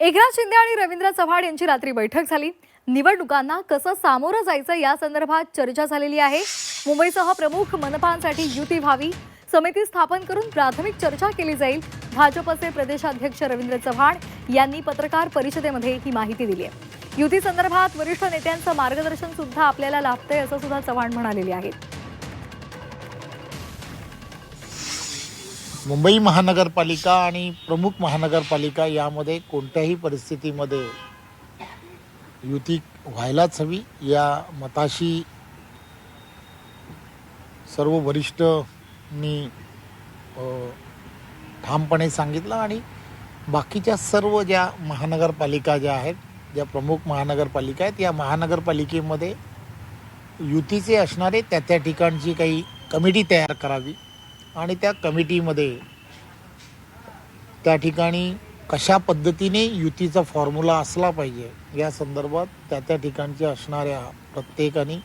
एकनाथ शिंदे आणि रवींद्र चव्हाण यांची रात्री बैठक झाली. निवडणुकांना कसं सामोरं जायचं या संदर्भात चर्चा झालेली आहे. मुंबईसह प्रमुख मनपांसाठी युती व्हावी समिती स्थापन करून प्राथमिक चर्चा केली जाईल. भाजपचे प्रदेशाध्यक्ष रवींद्र चव्हाण यांनी पत्रकार परिषदेमध्ये ही माहिती दिली आहे. युती संदर्भात वरिष्ठ नेत्यांचं मार्गदर्शन सुद्धा आपल्याला लाभतंय असं सुद्धा चव्हाण म्हणालेले आहेत. मुंबई महानगरपालिका आणि प्रमुख महानगरपालिका यामध्ये कोणत्याही परिस्थितीमध्ये युती व्हायलाच हवी. या मताशी सर्व वरिष्ठनी ठामपणे सांगितलं आणि बाकीच्या सर्व ज्या महानगरपालिका ज्या आहेत ज्या प्रमुख महानगरपालिका आहेत या महानगरपालिकेमध्ये युतीचे असणारे त्या त्या ठिकाणची काही कमिटी तयार करावी. आणि त्या कमिटीमध्ये त्या ठिकाणी कशा पद्धतीने युतीचा फॉर्म्युला असला पाहिजे या संदर्भात त्या त्या ठिकाणच्या असणाऱ्या प्रत्येकाने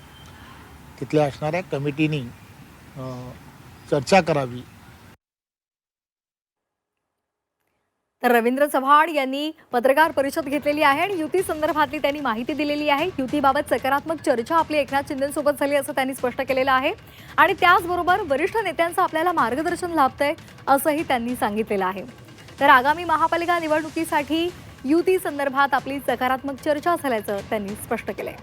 तिथल्या असणाऱ्या कमिटीनी चर्चा करावी. तर रवींद्र चव्हाण यांनी पत्रकार परिषद घेतलेली आहे आणि युती संदर्भातली त्यांनी माहिती दिलेली आहे. युतीबाबत सकारात्मक चर्चा आपली एकनाथ शिंदेसोबत झाली असं त्यांनी स्पष्ट केलेलं आहे. आणि त्याचबरोबर वरिष्ठ नेत्यांचं आपल्याला मार्गदर्शन लाभतंय असंही त्यांनी सांगितलेलं आहे. तर आगामी महापालिका निवडणुकीसाठी युती संदर्भात आपली सकारात्मक चर्चा झाल्याचं त्यांनी स्पष्ट केलंय.